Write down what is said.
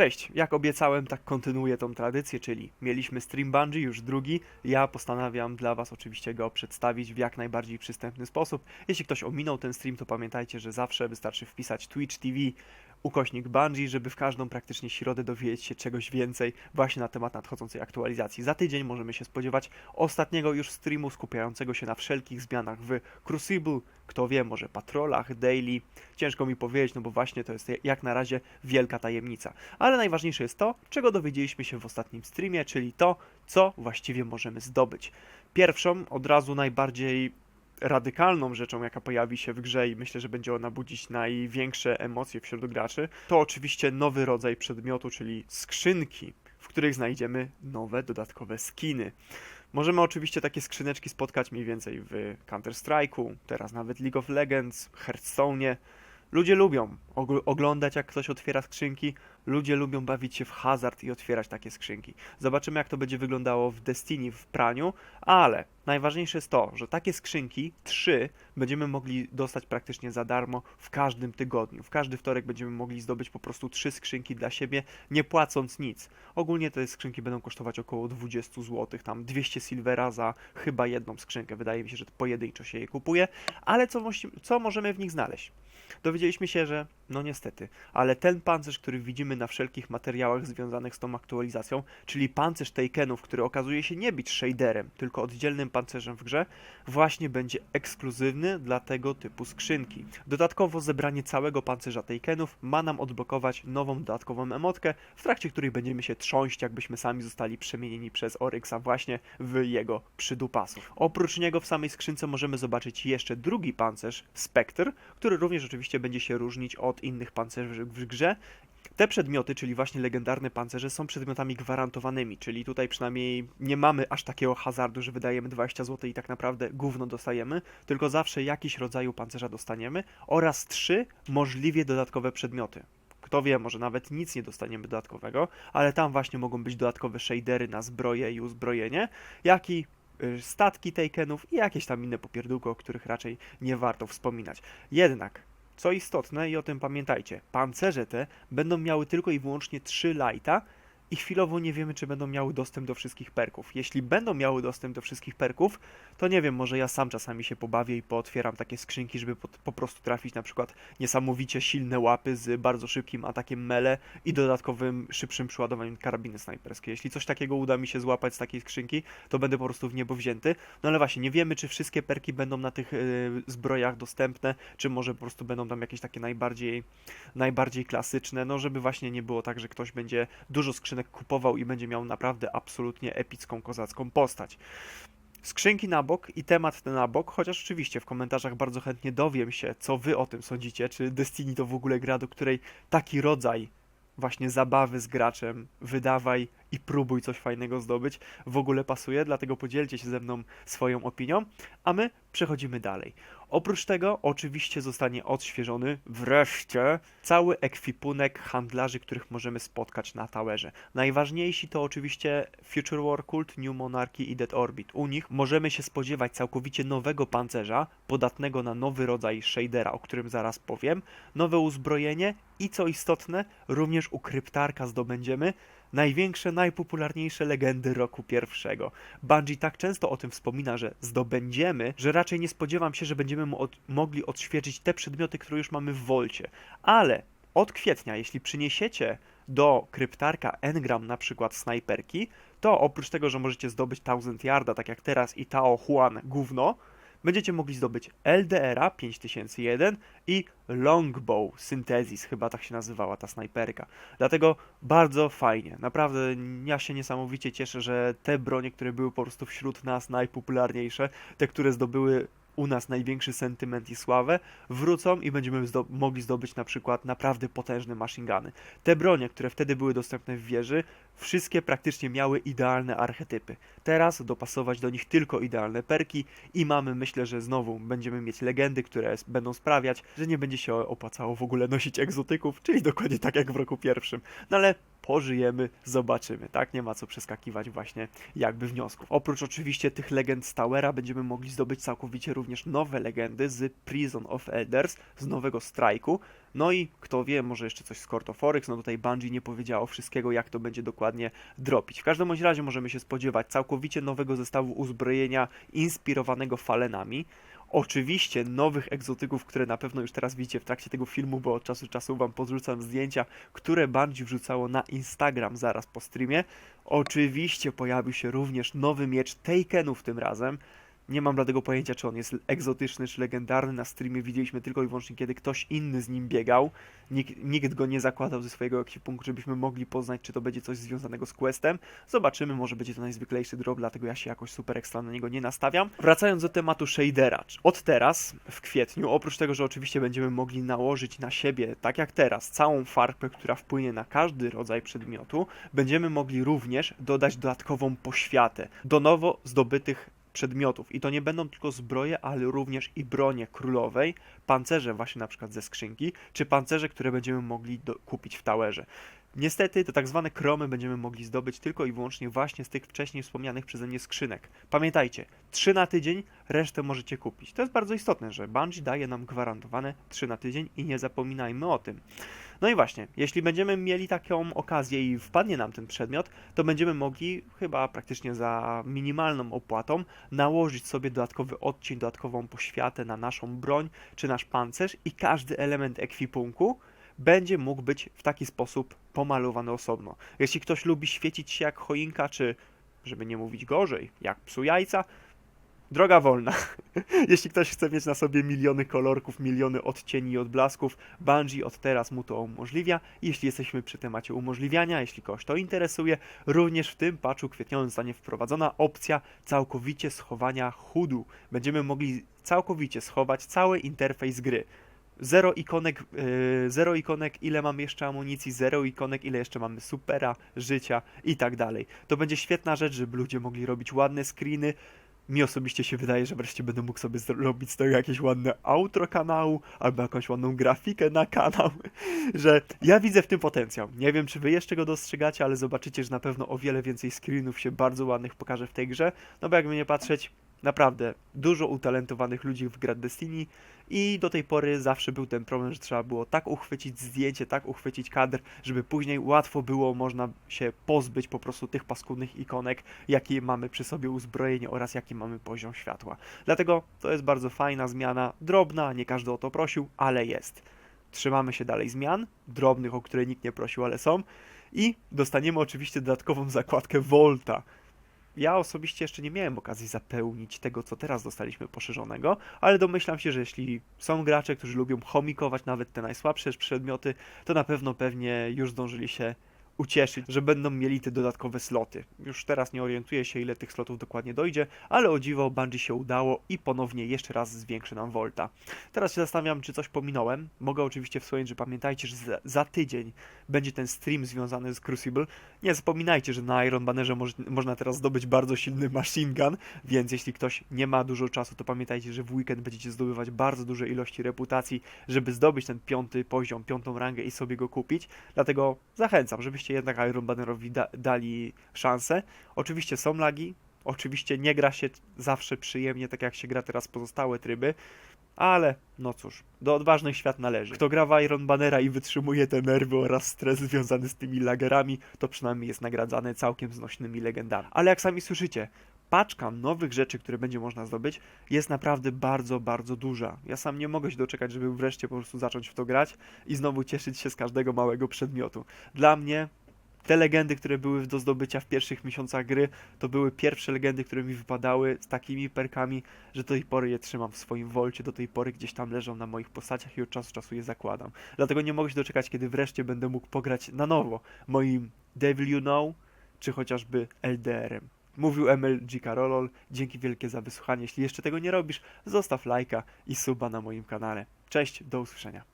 Cześć, jak obiecałem, tak kontynuuję tą tradycję, czyli mieliśmy stream Bungie, już drugi. Ja postanawiam dla Was oczywiście go przedstawić w jak najbardziej przystępny sposób. Jeśli ktoś ominął ten stream, to pamiętajcie, że zawsze wystarczy wpisać Twitch TV ukośnik Bungie, żeby w każdą praktycznie środę dowiedzieć się czegoś więcej właśnie na temat nadchodzącej aktualizacji. Za tydzień możemy się spodziewać ostatniego już streamu skupiającego się na wszelkich zmianach w Crucible, kto wie, może patrolach, daily. Ciężko mi powiedzieć, no bo właśnie to jest jak na razie wielka tajemnica. Ale najważniejsze jest to, czego dowiedzieliśmy się w ostatnim streamie, czyli to, co właściwie możemy zdobyć. Pierwszą, od razu najbardziej radykalną rzeczą, jaka pojawi się w grze i myślę, że będzie ona budzić największe emocje wśród graczy, to oczywiście nowy rodzaj przedmiotu, czyli skrzynki, w których znajdziemy nowe, dodatkowe skiny. Możemy oczywiście takie skrzyneczki spotkać mniej więcej w Counter-Strike'u, teraz nawet League of Legends, Hearthstone'ie. Ludzie lubią ogl- oglądać, jak ktoś otwiera skrzynki, ludzie lubią bawić się w hazard i otwierać takie skrzynki. Zobaczymy, jak to będzie wyglądało w Destiny w praniu, ale najważniejsze jest to, że takie skrzynki, trzy, będziemy mogli dostać praktycznie za darmo w każdym tygodniu. W każdy wtorek będziemy mogli zdobyć po prostu trzy skrzynki dla siebie, nie płacąc nic. Ogólnie te skrzynki będą kosztować około 20 zł, tam 200 silvera za chyba jedną skrzynkę. Wydaje mi się, że pojedynczo się je kupuje, ale co, co możemy w nich znaleźć? Dowiedzieliśmy się, że no niestety, ale ten pancerz, który widzimy na wszelkich materiałach związanych z tą aktualizacją, czyli pancerz Takenów, który okazuje się nie być shaderem, tylko oddzielnym pancerzem w grze, właśnie będzie ekskluzywny dla tego typu skrzynki. Dodatkowo zebranie całego pancerza Takenów ma nam odblokować nową dodatkową emotkę, w trakcie której będziemy się trząść, jakbyśmy sami zostali przemienieni przez Oryxa właśnie w jego przydupasów. Oprócz niego w samej skrzynce możemy zobaczyć jeszcze drugi pancerz, Spectre, który również oczywiście będzie się różnić od innych pancerzy w grze. Te przedmioty, czyli właśnie legendarne pancerze, są przedmiotami gwarantowanymi, czyli tutaj przynajmniej nie mamy aż takiego hazardu, że wydajemy 20 zł i tak naprawdę gówno dostajemy, tylko zawsze jakiś rodzaju pancerza dostaniemy oraz trzy możliwie dodatkowe przedmioty. Kto wie, może nawet nic nie dostaniemy dodatkowego, ale tam właśnie mogą być dodatkowe shadery na zbroję i uzbrojenie, jak i y, statki Takenów i jakieś tam inne popierdółki, o których raczej nie warto wspominać. Jednak co istotne i o tym pamiętajcie, pancerze te będą miały tylko i wyłącznie 3 lighta i chwilowo nie wiemy, czy będą miały dostęp do wszystkich perków. Jeśli będą miały dostęp do wszystkich perków, to nie wiem, może ja sam czasami się pobawię i pootwieram takie skrzynki, żeby po, po prostu trafić na przykład niesamowicie silne łapy z bardzo szybkim atakiem mele i dodatkowym szybszym przeładowaniem karabiny snajperskiej. Jeśli coś takiego uda mi się złapać z takiej skrzynki, to będę po prostu w niebo wzięty. No ale właśnie, nie wiemy, czy wszystkie perki będą na tych yy, zbrojach dostępne, czy może po prostu będą tam jakieś takie najbardziej, najbardziej klasyczne, no żeby właśnie nie było tak, że ktoś będzie dużo skrzynek kupował i będzie miał naprawdę absolutnie epicką, kozacką postać. Skrzynki na bok i temat ten na bok, chociaż oczywiście w komentarzach bardzo chętnie dowiem się, co wy o tym sądzicie, czy Destiny to w ogóle gra, do której taki rodzaj właśnie zabawy z graczem, wydawaj i próbuj coś fajnego zdobyć, w ogóle pasuje, dlatego podzielcie się ze mną swoją opinią, a my przechodzimy dalej. Oprócz tego oczywiście zostanie odświeżony wreszcie cały ekwipunek handlarzy, których możemy spotkać na towerze. Najważniejsi to oczywiście Future War Cult, New Monarchy i Dead Orbit. U nich możemy się spodziewać całkowicie nowego pancerza, podatnego na nowy rodzaj shadera, o którym zaraz powiem, nowe uzbrojenie i co istotne, również u kryptarka zdobędziemy największe, najpopularniejsze legendy roku pierwszego. Bungie tak często o tym wspomina, że zdobędziemy, że raczej nie spodziewam się, że będziemy od- mogli odświeżyć te przedmioty, które już mamy w Wolcie. Ale od kwietnia, jeśli przyniesiecie do kryptarka Engram na przykład snajperki, to oprócz tego, że możecie zdobyć Thousand Yarda, tak jak teraz i Tao Juan gówno, będziecie mogli zdobyć LDR-a 5001 i Longbow Synthesis, chyba tak się nazywała ta snajperka. Dlatego bardzo fajnie, naprawdę ja się niesamowicie cieszę, że te bronie, które były po prostu wśród nas najpopularniejsze, te, które zdobyły u nas największy sentyment i sławę, wrócą i będziemy zdo mogli zdobyć na przykład naprawdę potężne machine guny. Te bronie, które wtedy były dostępne w wieży, wszystkie praktycznie miały idealne archetypy. Teraz dopasować do nich tylko idealne perki i mamy, myślę, że znowu będziemy mieć legendy, które będą sprawiać, że nie będzie się opłacało w ogóle nosić egzotyków, czyli dokładnie tak jak w roku pierwszym. No ale pożyjemy, zobaczymy, tak? Nie ma co przeskakiwać właśnie jakby wniosków. Oprócz oczywiście tych legend z Towera będziemy mogli zdobyć całkowicie również nowe legendy z Prison of Elders, z nowego strajku. No i kto wie, może jeszcze coś z Cortoforex, no tutaj Bungie nie powiedziało wszystkiego, jak to będzie dokładnie dropić. W każdym bądź razie możemy się spodziewać całkowicie nowego zestawu uzbrojenia inspirowanego falenami. Oczywiście nowych egzotyków, które na pewno już teraz widzicie w trakcie tego filmu, bo od czasu do czasu wam podrzucam zdjęcia, które Bungie wrzucało na Instagram zaraz po streamie. Oczywiście pojawił się również nowy miecz Takenów tym razem. Nie mam dlatego pojęcia, czy on jest egzotyczny, czy legendarny. Na streamie widzieliśmy tylko i wyłącznie, kiedy ktoś inny z nim biegał. Nikt, nikt go nie zakładał ze swojego ekwipunku, żebyśmy mogli poznać, czy to będzie coś związanego z questem. Zobaczymy, może będzie to najzwyklejszy drop, dlatego ja się jakoś super ekstra na niego nie nastawiam. Wracając do tematu shadera. Od teraz, w kwietniu, oprócz tego, że oczywiście będziemy mogli nałożyć na siebie, tak jak teraz, całą farbę, która wpłynie na każdy rodzaj przedmiotu, będziemy mogli również dodać dodatkową poświatę do nowo zdobytych przedmiotów. I to nie będą tylko zbroje, ale również i bronie królowej, pancerze właśnie na przykład ze skrzynki, czy pancerze, które będziemy mogli do, kupić w towerze. Niestety te tak zwane kromy będziemy mogli zdobyć tylko i wyłącznie właśnie z tych wcześniej wspomnianych przeze mnie skrzynek. Pamiętajcie, 3 na tydzień, resztę możecie kupić. To jest bardzo istotne, że Bungie daje nam gwarantowane 3 na tydzień i nie zapominajmy o tym. No i właśnie, jeśli będziemy mieli taką okazję i wpadnie nam ten przedmiot, to będziemy mogli chyba praktycznie za minimalną opłatą nałożyć sobie dodatkowy odcień, dodatkową poświatę na naszą broń czy nasz pancerz i każdy element ekwipunku będzie mógł być w taki sposób pomalowany osobno. Jeśli ktoś lubi świecić się jak choinka, czy żeby nie mówić gorzej, jak psu jajca, droga wolna. Jeśli ktoś chce mieć na sobie miliony kolorków, miliony odcieni i odblasków, Bungie od teraz mu to umożliwia. Jeśli jesteśmy przy temacie umożliwiania, jeśli kogoś to interesuje, również w tym patchu kwietniowym zostanie wprowadzona opcja całkowicie schowania HUD-u. Będziemy mogli całkowicie schować cały interfejs gry. Zero ikonek, yy, zero ikonek, ile mamy jeszcze amunicji, zero ikonek, ile jeszcze mamy supera, życia i tak dalej. To będzie świetna rzecz, żeby ludzie mogli robić ładne screeny. Mi osobiście się wydaje, że wreszcie będę mógł sobie zrobić z tego jakieś ładne outro kanału, albo jakąś ładną grafikę na kanał, że ja widzę w tym potencjał. Nie wiem, czy wy jeszcze go dostrzegacie, ale zobaczycie, że na pewno o wiele więcej screenów się bardzo ładnych pokaże w tej grze, no bo jakby nie patrzeć, naprawdę dużo utalentowanych ludzi w grach Destiny i do tej pory zawsze był ten problem, że trzeba było tak uchwycić zdjęcie, tak uchwycić kadr, żeby później łatwo było można się pozbyć po prostu tych paskudnych ikonek, jakie mamy przy sobie uzbrojenie oraz jaki mamy poziom światła. Dlatego to jest bardzo fajna zmiana, drobna, nie każdy o to prosił, ale jest. Trzymamy się dalej zmian, drobnych, o które nikt nie prosił, ale są. I dostaniemy oczywiście dodatkową zakładkę Volta, ja osobiście jeszcze nie miałem okazji zapełnić tego, co teraz dostaliśmy poszerzonego, ale domyślam się, że jeśli są gracze, którzy lubią chomikować nawet te najsłabsze przedmioty, to na pewno pewnie już zdążyli się ucieszyć, że będą mieli te dodatkowe sloty. Już teraz nie orientuję się, ile tych slotów dokładnie dojdzie, ale o dziwo Bungie się udało i ponownie jeszcze raz zwiększy nam Volta. Teraz się zastanawiam, czy coś pominąłem. Mogę oczywiście wspomnieć, że pamiętajcie, że za, za tydzień będzie ten stream związany z Crucible. Nie zapominajcie, że na Iron Bannerze moż, można teraz zdobyć bardzo silny machine gun, więc jeśli ktoś nie ma dużo czasu, to pamiętajcie, że w weekend będziecie zdobywać bardzo duże ilości reputacji, żeby zdobyć ten piąty poziom, piątą rangę i sobie go kupić. Dlatego zachęcam, żebyście jednak Iron Bannerowi da, dali szansę. Oczywiście są lagi, oczywiście nie gra się zawsze przyjemnie, tak jak się gra teraz pozostałe tryby, ale no cóż, do odważnych świat należy. Kto gra w Iron Bannera i wytrzymuje te nerwy oraz stres związany z tymi lagerami, to przynajmniej jest nagradzany całkiem znośnymi legendami. Ale jak sami słyszycie, paczka nowych rzeczy, które będzie można zdobyć, jest naprawdę bardzo, bardzo duża. Ja sam nie mogę się doczekać, żeby wreszcie po prostu zacząć w to grać i znowu cieszyć się z każdego małego przedmiotu. Dla mnie te legendy, które były do zdobycia w pierwszych miesiącach gry, to były pierwsze legendy, które mi wypadały z takimi perkami, że do tej pory je trzymam w swoim wolcie, do tej pory gdzieś tam leżą na moich postaciach i od czasu do czasu je zakładam. Dlatego nie mogę się doczekać, kiedy wreszcie będę mógł pograć na nowo moim Devil You Know, czy chociażby LDR-em. Mówił MLG Karolol, dzięki wielkie za wysłuchanie. Jeśli jeszcze tego nie robisz, zostaw lajka i suba na moim kanale. Cześć, do usłyszenia.